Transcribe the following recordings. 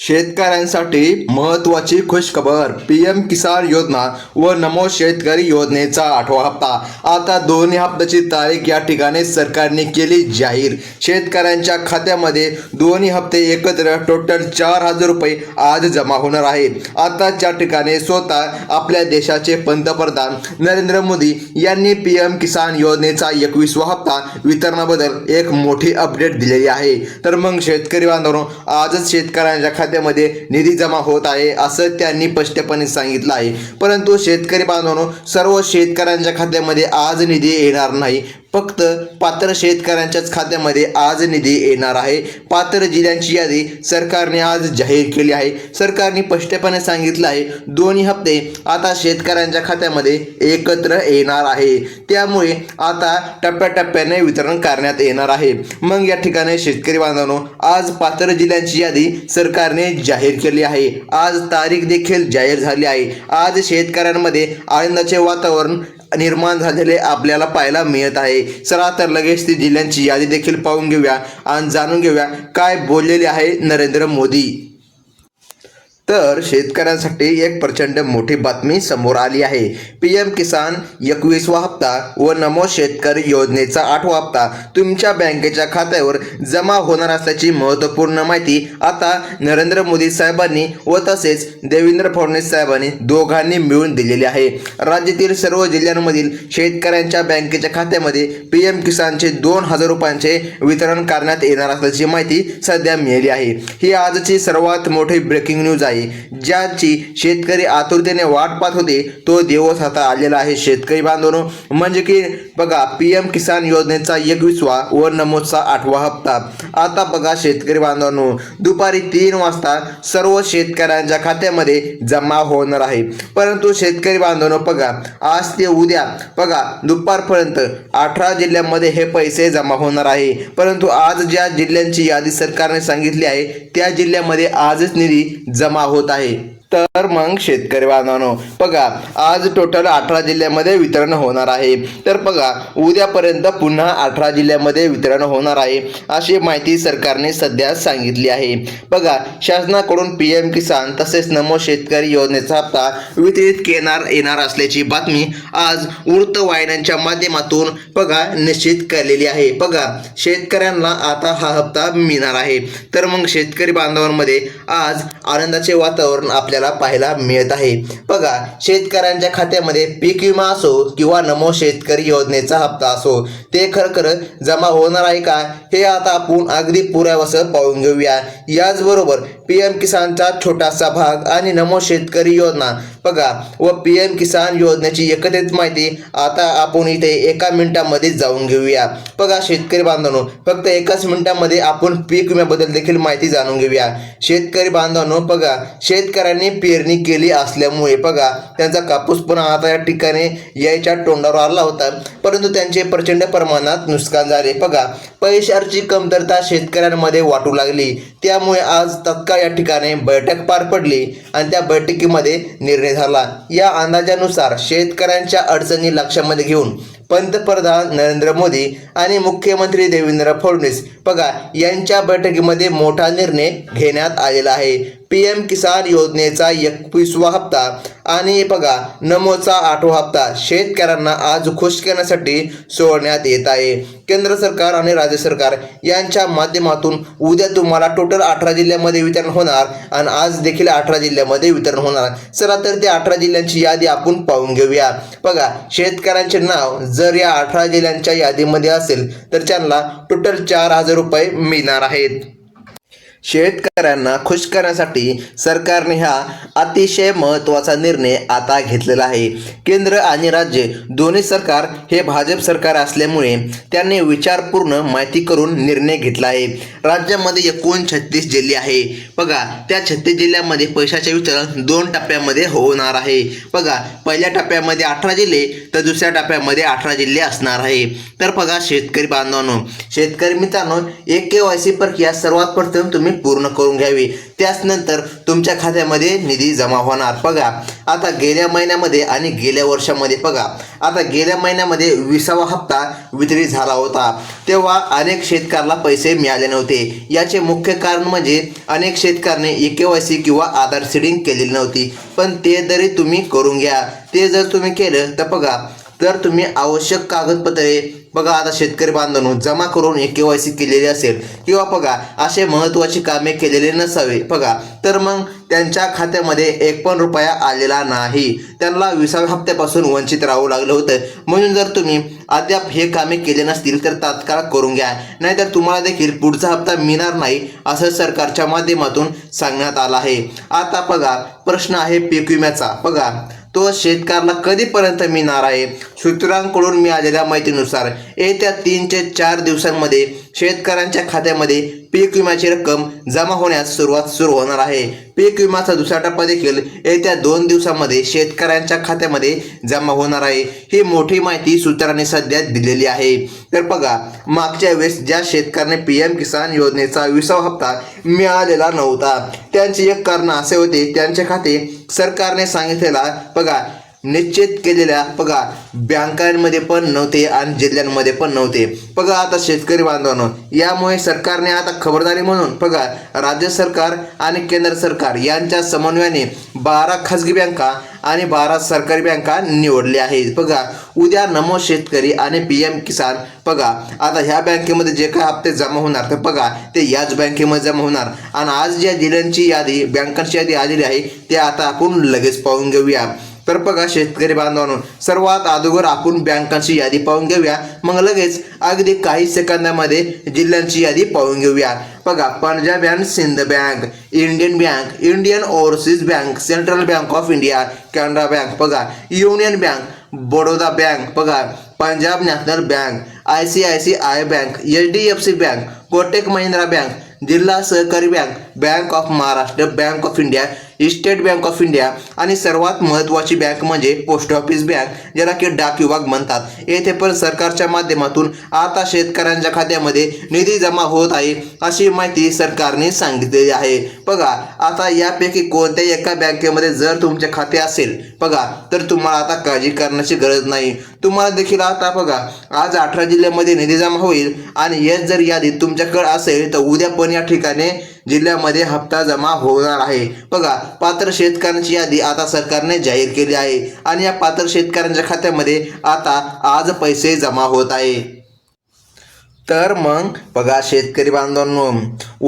शेतकऱ्यांसाठी महत्त्वाची खुशखबर. P M किसान योजना व नमो शेतकरी योजनेचा आठवा हप्ता. आता दोन्ही हप्त्याची तारीख या ठिकाणी सरकारने केली जाहीर. शेतकऱ्यांच्या खात्यामध्ये दोन्ही हप्ते एकत्र टोटल चार हजार रुपये आज जमा होणार आहे आताच्या ठिकाणी स्वतः आपल्या देशाचे पंतप्रधान नरेंद्र मोदी यांनी पी एम किसान योजनेचा एकवीसवा हप्ता वितरणाबद्दल एक मोठी अपडेट दिलेली आहे. तर मग शेतकरी बांधवांनो आजच शेतकऱ्यांच्या खात्यामध्ये निधी जमा होत आहे असं त्यांनी स्पष्टपणे सांगितलं आहे. परंतु शेतकरी बांधवांनो सर्व शेतकऱ्यांच्या खात्यामध्ये आज निधी येणार नाही. फक्त पात्र शेतकऱ्यांच्याच खात्यामध्ये आज निधी येणार आहे. पात्र जिल्ह्यांची यादी सरकारने आज जाहीर केली आहे. सरकारने स्पष्टपणे सांगितलं आहे दोन्ही हप्ते आता शेतकऱ्यांच्या खात्यामध्ये एकत्र येणार आहे. त्यामुळे आता टप्प्याटप्प्याने वितरण करण्यात येणार आहे. मग या ठिकाणी शेतकरी बांधवांनो आज पात्र जिल्ह्यांची यादी सरकारने जाहीर केली आहे. आज तारीख देखील जाहीर झाली आहे. आज शेतकऱ्यांमध्ये आनंदाचे वातावरण निर्माण झालेले आपल्याला पाहायला मिळत आहे. चला तर लगेच ती जिल्ह्यांची यादी देखील पाहून घेऊया आणि जाणून घेऊया काय बोललेले आहे नरेंद्र मोदी. तर शेतकऱ्यांसाठी एक प्रचंड मोठी बातमी समोर आली आहे. पी एम किसान एकवीसवा हप्ता व नमो शेतकरी योजनेचा आठवा हप्ता तुमच्या बँकेच्या खात्यावर जमा होणार असल्याची महत्त्वपूर्ण माहिती आता नरेंद्र मोदी साहेबांनी व तसेच देवेंद्र फडणवीस साहेबांनी दोघांनी मिळून दिलेली आहे. राज्यातील सर्व जिल्ह्यांमधील शेतकऱ्यांच्या बँकेच्या खात्यामध्ये पी एम किसानचे दोन हजार रुपयांचे वितरण करण्यात येणार असल्याची माहिती सध्या मिळाली आहे. ही आजची सर्वात मोठी ब्रेकिंग न्यूज आहे. ज्याची शेतकरी आतुरतेने वाट पाहत होते तो दिवस आता आलेला आहे शेतकरी बांधवनो. म्हणजे की बघा पी एम किसान योजनेचा एकवीसवा व नमोदचा आठवा हप्ता. आता बघा शेतकरी बांधवांनो दुपारी तीन वाजता सर्व शेतकऱ्यांच्या खात्यामध्ये जमा होणार आहे. परंतु शेतकरी बांधवांनो बघा आज ते उद्या बघा दुपारपर्यंत अठरा जिल्ह्यांमध्ये हे पैसे जमा होणार आहे. परंतु आज ज्या जिल्ह्यांची यादी सरकारने सांगितली आहे त्या जिल्ह्यामध्ये आजच निधी जमा होत आहे. तर मग शेतकरी बांधवांनो बघा आज टोटल अठरा जिल्ह्यामध्ये वितरण होणार आहे. तर बघा उद्यापर्यंत पुन्हा अठरा जिल्ह्यामध्ये वितरण होणार आहे अशी माहिती सरकारने सध्या सांगितली आहे. बघा शासनाकडून पी एम किसान तसेच नमो शेतकरी योजनेचा हप्ता वितरित केणार येणार असल्याची बातमी आज वृत्तवाहिन्यांच्या माध्यमातून बघा निश्चित केलेली आहे. बघा शेतकऱ्यांना आता हा हप्ता मिळणार आहे. तर मग शेतकरी बांधवांमध्ये आज आनंदाचे वातावरण आपल्या आपल्याला पाहायला मिळत आहे. बघा शेतकऱ्यांच्या खात्यामध्ये पीक विमा असो किंवा नमो शेतकरी योजनेचा हप्ता असो ते खरखर जमा होणार आहे का? हे आता आपण अगदी पुरावसं पाहून घेऊया. याचबरोबर पी एम किसानचा छोटासा भाग आणि नमो शेतकरी योजना. बघा व पी एम किसान योजनेची एकत्रित माहिती आता आपण इथे एका मिनिटामध्ये जाऊन घेऊया. बघा शेतकरी बांधवांनो फक्त एकाच मिनिटामध्ये आपण पीक विम्याबद्दल देखील माहिती जाणून घेऊया. शेतकरी बांधवांनो बघा शेतकऱ्यांनी पेरणी केली असल्यामुळे बघा त्यांचा कापूस पुन्हा आता या ठिकाणी यायच्या तोंडावर आला होता. परंतु त्यांचे प्रचंड प्रमाणात नुकसान झाले. बघा पैशाची कमतरता शेतकऱ्यांमध्ये वाटू लागली. त्यामुळे आज तत्काळ या ठिकाणी बैठक पार पडली आणि त्या बैठकीमध्ये निर्णय झाला. या अंदाजानुसार शेतकऱ्यांच्या अडचणी लक्षामध्ये घेऊन पंतप्रधान नरेंद्र मोदी आणि मुख्यमंत्री देवेंद्र फडणवीस बघा यांच्या बैठकीमध्ये मोठा निर्णय घेण्यात आलेला आहे. पी एम किसान योजनेचा एकवीसवा हप्ता. आणि बघा नमोचा आठवा हप्ता. शेतकऱ्यांना आज खुश करण्यासाठी सोडण्यात येत आहे. केंद्र सरकार आणि राज्य सरकार यांच्या माध्यमातून उद्या तुम्हाला टोटल अठरा जिल्ह्यामध्ये वितरण होणार आणि आज देखील अठरा जिल्ह्यामध्ये वितरण होणार. चला तर त्या अठरा जिल्ह्यांची यादी आपण पाहून घेऊया. बघा शेतकऱ्यांचे नाव जर या अठरा जिल्ह्यांच्या यादीमध्ये असेल तर त्यांना टोटल चार हजार रुपये मिळणार आहेत. शेतकऱ्यांना खुश करण्यासाठी सरकारने हा अतिशय महत्त्वाचा निर्णय आता घेतलेला आहे. केंद्र आणि राज्य दोन्ही सरकार हे भाजप सरकार असल्यामुळे त्यांनी विचारपूर्ण माहिती करून निर्णय घेतला आहे. राज्यामध्ये एकूण छत्तीस जिल्हे आहे. बघा त्या छत्तीस जिल्ह्यामध्ये पैशाचे वितरण दोन टप्प्यामध्ये होणार आहे. बघा पहिल्या टप्प्यामध्ये अठरा जिल्हे तर दुसऱ्या टप्प्यामध्ये अठरा जिल्हे असणार आहे. तर बघा शेतकरी बांधवांनो शेतकरी मित्रांनो एक के वाय सी प्रक्रिया सर्वात प्रथम तुम्ही पूर्ण करून घ्यावी. त्याचनंतर तुमच्या खात्यामध्ये निधी जमा होणार. बघा आता गेल्या महिन्यामध्ये आणि गेल्या वर्षामध्ये बघा आता गेल्या महिन्यामध्ये विसावा हप्ता वितरित झाला होता. तेव्हा अनेक शेतकऱ्याला पैसे मिळाले नव्हते. याचे मुख्य कारण म्हणजे अनेक शेतकऱ्याने ई के वाय सी किंवा आधार सीडिंग केलेली नव्हती. पण ते जरी तुम्ही करून घ्या. ते जर तुम्ही केलं तर बघा तर तुम्ही आवश्यक कागदपत्रे बघा आता शेतकरी बांधवांनो जमा करून के वाय सी केलेली असेल. किंवा बघा असे महत्त्वाची कामे केलेले नसावे. बघा तर मग त्यांच्या खात्यामध्ये एक पण रुपया आलेला नाही. त्यांना विसाव्या हप्त्यापासून वंचित राहू लागलं होतं. म्हणून जर तुम्ही अद्याप हे कामे केले नसतील तर तात्काळ करून घ्या. नाहीतर तुम्हाला देखील पुढचा हप्ता मिळणार नाही असं सरकारच्या माध्यमातून सांगण्यात आलं आहे. आता बघा प्रश्न आहे पीक विम्याचा. बघा तो शेतकऱ्याला कधीपर्यंत मिळणार आहे? सूत्रांकडून मिळालेल्या माहितीनुसार येत्या तीन ते चार दिवसांमध्ये शेतकऱ्यांच्या खात्यामध्ये पीक विम्याची रक्कम जमा होण्यास सुरुवात सुरू होणार आहे. पीक विम्याचा दुसरा टप्पा देखील येत्या दोन दिवसामध्ये शेतकऱ्यांच्या खात्यामध्ये जमा होणार आहे. ही मोठी माहिती सूत्रांनी सध्या दिलेली आहे. तर बघा मागच्या वेळेस ज्या शेतकऱ्यांनी पी एम किसान योजनेचा विसावा हप्ता मिळालेला नव्हता त्यांचे एक कारण असे होते त्यांचे खाते सरकारने सांगितलेला बघा निश्चित केलेल्या बघा बँकांमध्ये पण नव्हते आणि जिल्ह्यांमध्ये पण नव्हते. बघा आता शेतकरी बांधवांनो यामुळे सरकारने आता खबरदारी म्हणून बघा राज्य सरकार आणि केंद्र सरकार यांच्या समन्वयाने बारा खाजगी बँका आणि बारा सरकारी बँका निवडल्या आहेत. बघा उद्या नमो शेतकरी आणि पी एम किसान बघा आता ह्या बँकेमध्ये जे काय हप्ते जमा होणार तर बघा ते याच बँकेमध्ये जमा होणार. आणि आज ज्या जिल्ह्यांची यादी बँकांची यादी आलेली आहे ते आता आपण लगेच पाहून घेऊया. तर बघा शेतकरी बांधवांनो सर्वात अगोदर आपण बँकांची यादी पाहून घेऊया. मग लगेच अगदी काही सेकंदामध्ये जिल्ह्यांची यादी पाहून घेऊया. बघा Punjab and Sind bank Indian bank Indian overseas bank central bank of India Canara bank बघा युनियन बँक बडोदा बँक बघा Punjab national bank I C I C I bank H D F C bank Kotak Mahindra bank जिल्हा सहकारी bank bank of Maharashtra bank of India state bank of India आणि सर्वात महत्त्वाची bank म्हणजे post office bank ज्याला की डाक विभाग म्हणतात. येथे पण सरकारच्या माध्यमातून आता शेतकऱ्यांच्या खात्यामध्ये निधी जमा होत आहे अशी माहिती सरकारने सांगितलेली आहे. बघा आता यापैकी कोणत्याही एका बँकेमध्ये जर तुमचे खाते असेल बघा तर तुम्हाला आता काळजी करण्याची गरज नाही. तुम्हाला देखील आता बघा आज अठरा जिल्ह्यामध्ये निधी जमा होईल आणि हेच जर यादी तुमच्याकडे असेल तर उद्या पण या ठिकाणी जिल्ह्यामध्ये हप्ता जमा होणार आहे. बघा पात्र शेतकऱ्यांची यादी आता सरकारने जाहीर केली आहे आणि या पात्र शेतकऱ्यांच्या खात्यामध्ये आता आज पैसे जमा होत आहे. तर मग बघा शेतकरी बांधवांनो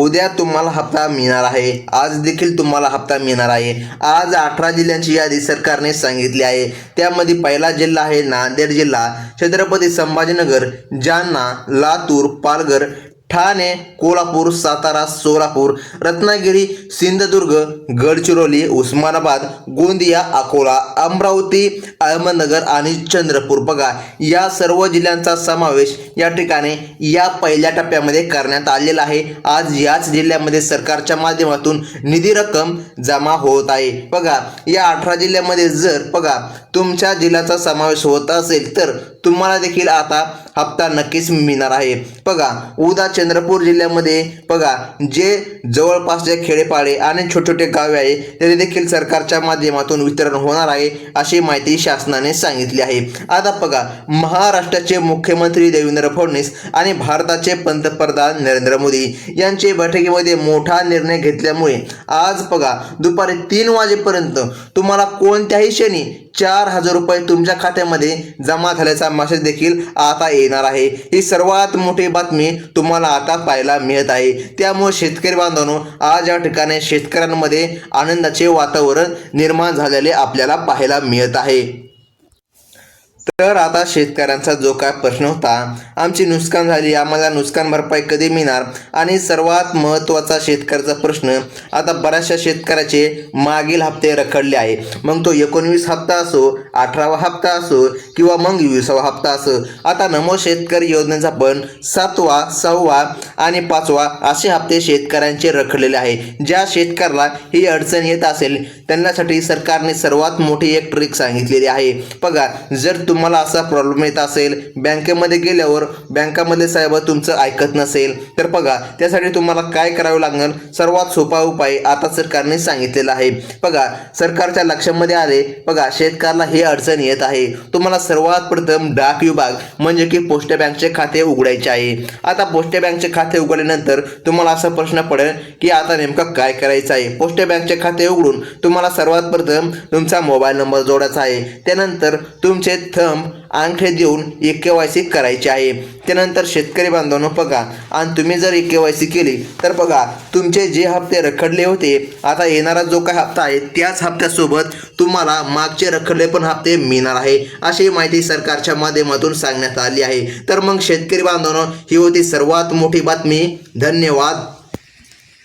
उद्या तुम्हाला हप्ता मिळणार आहे. आज देखील तुम्हाला हप्ता मिळणार आहे. आज अठरा जिल्ह्यांची यादी सरकारने सांगितली आहे. त्यामध्ये पहिला जिल्हा आहे नांदेड जिल्हा छत्रपती संभाजीनगर जालना लातूर पालघर ठाणे कोल्हापूर सातारा सोलापूर रत्नागिरी सिंधुदुर्ग गडचिरोली उस्मानाबाद गोंदिया अकोला अमरावती अहमदनगर आणि चंद्रपूर. बघा या सर्व जिल्ह्यांचा समावेश या ठिकाणी या पहिल्या टप्प्यामध्ये करण्यात आलेला आहे. आज याच जिल्ह्यामध्ये सरकारच्या माध्यमातून निधी रक्कम जमा होत आहे. बघा या अठरा जिल्ह्यामध्ये जर बघा तुमच्या जिल्ह्याचा समावेश होत असेल तर तुम्हाला देखील आता हप्ता नक्कीच मिळणार आहे. बघा उदा चंद्रपूर जिल्ह्यामध्ये बघा जे जवळपासचे खेडेपाडे आणि छोटे छोटे गावे आहे तरी देखील सरकारच्या माध्यमातून वितरण होणार आहे अशी माहिती शासनाने सांगितली आहे. आता बघा महाराष्ट्राचे मुख्यमंत्री देवेंद्र फडणवीस आणि भारताचे पंतप्रधान नरेंद्र मोदी यांचे बैठकीमध्ये मोठा निर्णय घेतल्यामुळे आज बघा दुपारी तीन वाजेपर्यंत तुम्हाला कोणत्याही क्षणी चार हजार रुपये तुमच्या खात्यामध्ये जमा झाल्याचा मेसेज देखील आता येईल येणार आहे. ही सर्वात मोठी बातमी तुम्हाला आता पाहायला मिळत आहे. त्यामुळे शेतकरी बांधवांनो आज या ठिकाणी शेतकऱ्यांमध्ये आनंदाचे वातावरण निर्माण झालेले आपल्याला पाहायला मिळत आहे. तर आता शेतकऱ्यांचा जो काय प्रश्न होता आमची नुकसान झाली आम्हाला नुकसान भरपाई कधी मिळणार? आणि सर्वात महत्त्वाचा शेतकऱ्याचा प्रश्न आता बऱ्याचशा शेतकऱ्याचे मागील हप्ते रखडले आहे. मग तो एकोणवीस हप्ता असो अठरावा हप्ता असो किंवा मग विसावा हप्ता असो आता नमो शेतकरी योजनेचा पण सातवा सहावा आणि पाचवा असे हप्ते शेतकऱ्यांचे रखडलेले आहे. ज्या शेतकऱ्याला ही अडचण येत असेल त्यांच्यासाठी सरकारने सर्वात मोठी एक ट्रिक सांगितलेली आहे. बघा जर तुम्हाला असा प्रॉब्लेम येत असेल बँकेमध्ये गेल्यावर बँकामध्ये साहेब तुमचं ऐकत नसेल तर बघा त्यासाठी तुम्हाला काय करावं लागणार? सर्वात सोपा उपाय आता सरकारने सांगितलेला आहे. बघा सरकारच्या लक्षामध्ये आले बघा शेतकऱ्याला हे अडचण येत आहे. तुम्हाला सर्वात प्रथम डाक विभाग म्हणजे की पोस्ट बँकचे खाते उघडायचे आहे. आता पोस्ट बँकचे खाते उघडल्यानंतर तुम्हाला असा प्रश्न पडेल की आता नेमकं काय करायचं आहे? पोस्ट बँकचे खाते उघडून तुम्हाला सर्वात प्रथम तुमचा मोबाईल नंबर जोडायचा आहे. त्यानंतर तुमचे थंब अंगठे देऊन ए के वाय सी करायची आहे. त्यानंतर शेतकरी बांधवांनो बघा. आणि तुम्ही जर ए के वाय सी केली तर बघा तुमचे जे हप्ते रखडले होते आता येणारा जो काही हप्ता आहे त्याच हप्त्यासोबत तुम्हाला मागचे रखडले पण हप्ते मिळणार आहे. अशी माहिती सरकारच्या माध्यमातून सांगण्यात आली आहे. तर मग शेतकरी बांधवांनो ही होती सर्वात मोठी बातमी. धन्यवाद.